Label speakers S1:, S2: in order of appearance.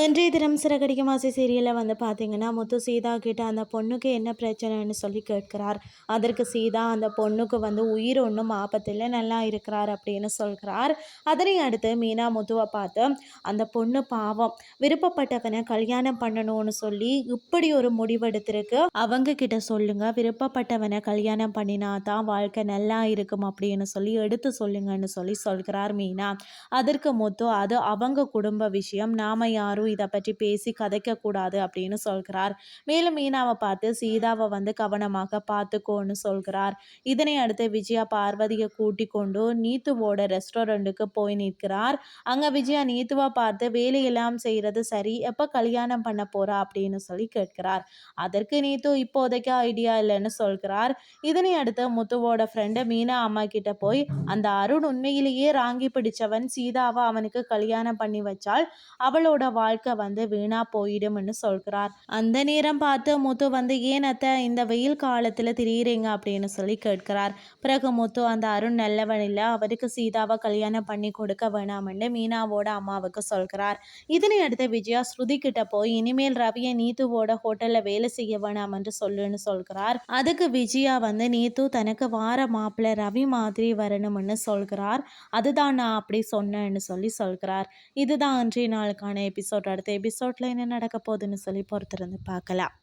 S1: இன்றைய தினம் சிறகடிக்கும் ஆசை சீரியலில் வந்து பார்த்தீங்கன்னா முத்து சீதா கிட்ட அந்த பொண்ணுக்கு என்ன பிரச்சனைன்னு சொல்லி கேட்கிறார். அதற்கு சீதா அந்த பொண்ணுக்கு வந்து உயிர் ஒன்றும் ஆபத்தில் நல்லா இருக்கிறார் அப்படின்னு சொல்கிறார். அதனை அடுத்து மீனா முத்துவை பார்த்து அந்த பொண்ணு பாவம் விருப்பப்பட்டவனை கல்யாணம் பண்ணணும்னு சொல்லி இப்படி ஒரு முடிவெடுத்திருக்கு அவங்க கிட்ட சொல்லுங்க விருப்பப்பட்டவனை கல்யாணம் பண்ணினா தான் வாழ்க்கை நல்லா இருக்கும் அப்படின்னு சொல்லி எடுத்து சொல்லுங்கன்னு சொல்லி சொல்கிறார் மீனா. அதற்கு முத்து அது அவங்க குடும்ப விஷயம் நாம யாரும் யாரும் இதை பற்றி பேசி கதைக்கக்கூடாது அப்படின்னு சொல்கிறார். மேலும் மீனாவை பார்த்து சீதாவை வந்து கவனமாக பார்த்துக்கோன்னு சொல்கிறார். இதனை அடுத்து விஜயா பார்வதியை கூட்டி கொண்டு நீத்துவோட ரெஸ்டாரண்ட்டுக்கு போய் நிற்கிறார். அங்கே விஜயா நீத்துவா பார்த்து வேலையெல்லாம் செய்கிறது சரி. எப்போ கல்யாணம் பண்ண போறா? அப்படின்னு சொல்லி கேட்கிறார். அதற்கு நீத்து இப்போதைக்கு ஐடியா இல்லைன்னு சொல்கிறார். இதனை அடுத்து முத்துவோட ஃப்ரெண்டு மீனா அம்மா கிட்ட போய் அந்த அருண் உண்மையிலேயே ராங்கி பிடிச்சவன். சீதாவை அவனுக்கு கல்யாணம் பண்ணி வச்சால் அவளோட வாழ் வாழ்க்கை வந்து வீணா போயிடும்னு சொல்கிறார். அந்த நேரம் பார்த்து முத்து வந்து ஏன் அத்தை இந்த வெயில் காலத்தில் திரியிறீங்க? அப்படின்னு சொல்லி கேட்கிறார். பிறகு முத்து அந்த அருண் நல்லவன் இல்லை அவருக்கு சீதாவை கல்யாணம் பண்ணி கொடுக்க வேணாம்னு மீனாவோட அம்மாவுக்கு சொல்கிறார். இதனை அடுத்து விஜயா ஸ்ருதி கிட்ட போய் இனிமேல் ரவியை நீத்துவோட ஹோட்டலில் வேலை செய்ய வேணாம் என்று சொல்லுன்னு சொல்கிறார். அதுக்கு விஜயா வந்து நீத்து தனக்கு வார மாப்பிள்ளை ரவி மாதிரி வரணும்னு சொல்கிறார். அதுதான் நான் அப்படி சொன்னேன்னு சொல்லி சொல்கிறார். இதுதான் அன்றைய நாளுக்கான எபிசோட் எபிசோட் அடுத்த எபிசோடில் என்ன நடக்க போகுதுன்னு சொல்லி பொறுத்திருந்து பார்க்கலாம்.